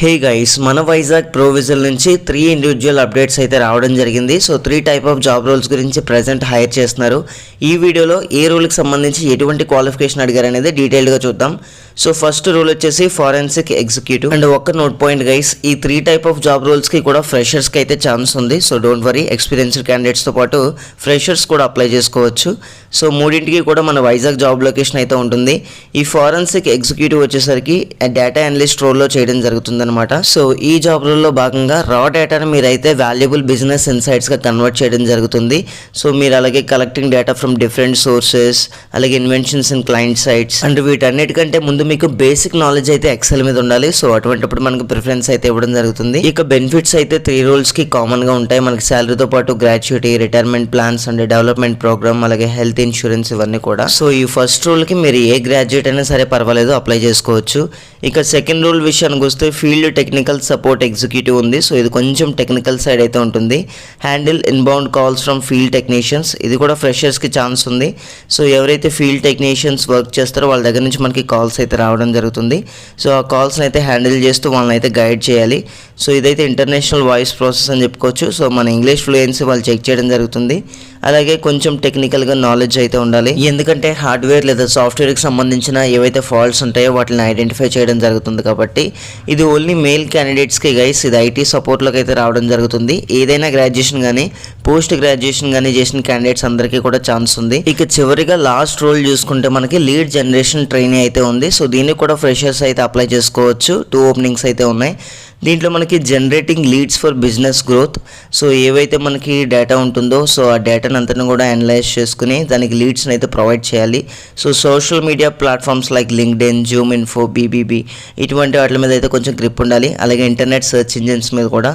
Hey guys మన వైజాగ్ ప్రొవిజల్ నుంచి three individual updates అయితే రావడం జరిగింది. So three type of job roles గురించి ప్రజెంట్ హైర్ చేస్తున్నారు. ఈ వీడియోలో ఏ రోల్కి సంబంధించి ఎటువంటి క్వాలిఫికేషన్ అడిగారు అనేది డీటెయిల్డ్గా చూద్దాం. సో ఫస్ట్ రోల్ వచ్చేసి ఫారెన్సిక్ ఎగ్జిక్యూటివ్ అండ్ ఒక్క నోట్ పాయింట్ గైస్ ఈ త్రీ టైప్ ఆఫ్ జాబ్ రోల్స్కి కూడా ఫ్రెషర్స్కి అయితే ఛాన్స్ ఉంది. సో డోంట్ వరీ ఎక్స్పీరియన్స్డ్ క్యాండిడేట్స్తో పాటు ఫ్రెషర్స్ కూడా అప్లై చేసుకోవచ్చు. సో మూడింటికి కూడా మన వైజాగ్ జాబ్ లొకేషన్ అయితే ఉంటుంది. ఈ ఫారెన్సిక్ ఎగ్జిక్యూటివ్ వచ్చేసరికి డేటా అనలిస్ట్ రోల్లో చేయడం జరుగుతుంది అనమాట. సో ఈ జాబ్ భాగంగా రా డేటాను మీరైతే వాల్యుబుల్ బిజినెస్ ఇన్సైట్స్గా కన్వర్ట్ చేయడం జరుగుతుంది. సో మీరు అలాగే collecting data from different sources అలాగే inventions in client sites and వీటన్నిటికంటే ముందు మీకు బేసిక్ నాలెడ్జ్ అయితే ఎక్సెల్ మీద ఉండాలి. సో అటువంటిప్పుడు మనకు ప్రిఫరెన్స్ అయితే ఇవ్వడం జరుగుతుంది. ఇక బెనిఫిట్స్ అయితే త్రీ రోల్స్కి కి ఉంటాయి. మనకి శాలరీతో పాటు gratuity retirement plans and development program అలాగే హెల్త్ ఇన్సూరెన్స్ ఇవన్నీ కూడా. సో ఈ ఫస్ట్ రోల్కి మీరు ఏ గ్రాడ్యుయేట్ అయినా సరే పర్వాలేదు అప్లై చేసుకోవచ్చు. ఇక సెకండ్ రోల్ విషయానికి వస్తే ఫీల్డ్ టెక్నికల్ సపోర్ట్ ఎగ్జిక్యూటివ్ ఉంది. సో ఇది కొంచెం టెక్నికల్ సైడ్ అయితే ఉంటుంది. Handle inbound calls from field technicians. ఇది కూడా ఫ్రెషర్స్కి ఛాన్స్ ఉంది. సో ఎవరైతే ఫీల్డ్ టెక్నీషియన్స్ వర్క్ చేస్తారో వాళ్ళ దగ్గర నుంచి మనకి కాల్స్ అయితే రావడం జరుగుతుంది. సో ఆ కాల్స్ని అయితే హ్యాండిల్ చేస్తూ వాళ్ళని అయితే గైడ్ చేయాలి. సో ఇదైతే ఇంటర్నేషనల్ వాయిస్ ప్రాసెస్ అని చెప్పుకోవచ్చు. సో మన ఇంగ్లీష్ ఫ్లూయెన్సీ వాళ్ళు చెక్ చేయడం జరుగుతుంది. అలాగే కొంచెం టెక్నికల్గా నాలెడ్జ్ అయితే ఉండాలి. ఎందుకంటే హార్డ్వేర్ లేదా సాఫ్ట్వేర్కి సంబంధించిన ఏవైతే ఫాల్ట్స్ ఉంటాయో వాటిని ఐడెంటిఫై చేయడం జరుగుతుంది కాబట్టి ఇది ఓన్లీ మేల్ క్యాండిడేట్స్కి గైస్ ఇది ఐటీ సపోర్ట్లోకి అయితే రావడం జరుగుతుంది. ఏదైనా గ్రాడ్యుయేషన్ కానీ పోస్ట్ గ్రాడ్యుయేషన్ కానీ చేసిన క్యాండిడేట్స్ అందరికీ కూడా ఛాన్స్ ఉంది. ఇక చివరిగా లాస్ట్ రోల్ చూసుకుంటే మనకి లీడ్ జనరేషన్ ట్రైనింగ్ అయితే ఉంది. సో దీనికి కూడా ఫ్రెషర్స్ అయితే అప్లై చేసుకోవచ్చు. టూ ఓపెనింగ్స్ అయితే ఉన్నాయి. దీంట్లో మనకి generating leads for business growth so ఏవైతే మనకి డేటా ఉంటుందో సో ఆ డేటాను అంతా కూడా అనలైజ్ చేసుకుని దానికి లీడ్స్ని అయితే ప్రొవైడ్ చేయాలి. So social media platforms like LinkedIn ZoomInfo BBB ఇటువంటి వాటి మీద అయితే కొంచెం గ్రిప్ ఉండాలి. అలాగే ఇంటర్నెట్ సెర్చ్ ఇంజిన్స్ మీద కూడా.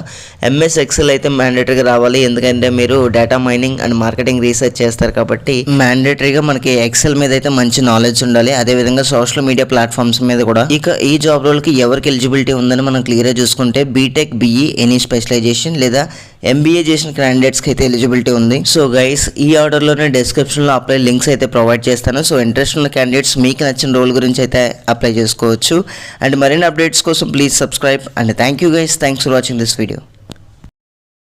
ఎంఎస్ ఎక్సెల్ అయితే మ్యాండేటరీగా రావాలి. ఎందుకంటే మీరు data mining and marketing research చేస్తారు కాబట్టి మ్యాండేటరీగా మనకి ఎక్సెల్ మీద అయితే మంచి నాలెడ్జ్ ఉండాలి. అదేవిధంగా సోషల్ మీడియా ప్లాట్ఫామ్స్ మీద కూడా. ఇక ఈ జాబ్ రోల్కి ఎవరికి ఎలిజిబిలిటీ ఉందని మనం క్లియర్గా చూసుకుంటే బీటెక్ బీఈ ఎనీ స్పెషలైజేషన్ లేదా ఎంబీఏ చేసిన క్యాండిడేట్స్కి అయితే ఎలిజిబిలిటీ ఉంది. సో గైస్ ఈ ఆర్డర్లోనే డిస్క్రిప్షన్లో అప్లై లింక్స్ అయితే ప్రొవైడ్ చేస్తాను. సో ఇంట్రెస్ట్ ఉన్న క్యాండిడేట్స్ మీకు నచ్చిన రోల్ గురించి అయితే అప్లై చేసుకోవచ్చు. అండ్ మరిన్ని అప్డేట్స్ కోసం please subscribe and thank you guys thanks for watching this video